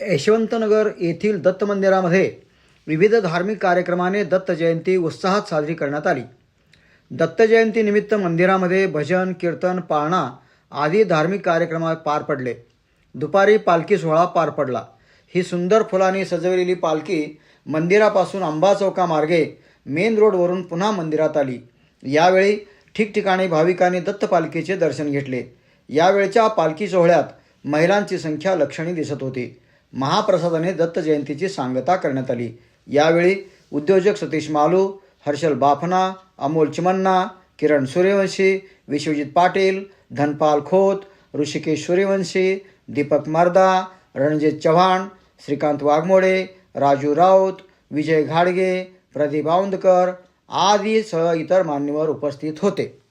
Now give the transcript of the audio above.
यशवंतनगर येथील दत्त मंदिरामध्ये विविध धार्मिक कार्यक्रमाने दत्त जयंती उत्साहात साजरी करण्यात आली. दत्त जयंतीनिमित्त मंदिरामध्ये भजन कीर्तन पाळणा आदी धार्मिक कार्यक्रम पार पडले. दुपारी पालखी सोहळा पार पडला. ही सुंदर फुलांनी सजवलेली पालखी मंदिरापासून आंबा चौकामार्गे मेन रोडवरून पुन्हा मंदिरात आली. यावेळी ठिकठिकाणी भाविकांनी दत्त पालखीचे दर्शन घेतले. यावेळच्या पालखी सोहळ्यात महिलांची संख्या लक्षणी दिसत होती. महाप्रसादाने दत्त जयंतीची सांगता करण्यात आली. यावेळी उद्योजक सतीश मालू हर्षल बाफना अमोल चिमन्ना किरण सूर्यवंशी विश्वजित पाटील धनपाल खोत ऋषिकेश सूर्यवंशी दीपक मर्दा रणजित चव्हाण श्रीकांत वाघमोडे राजू राऊत विजय घाडगे प्रदीप औंदकर आदी सह इतर मान्यवर उपस्थित होते.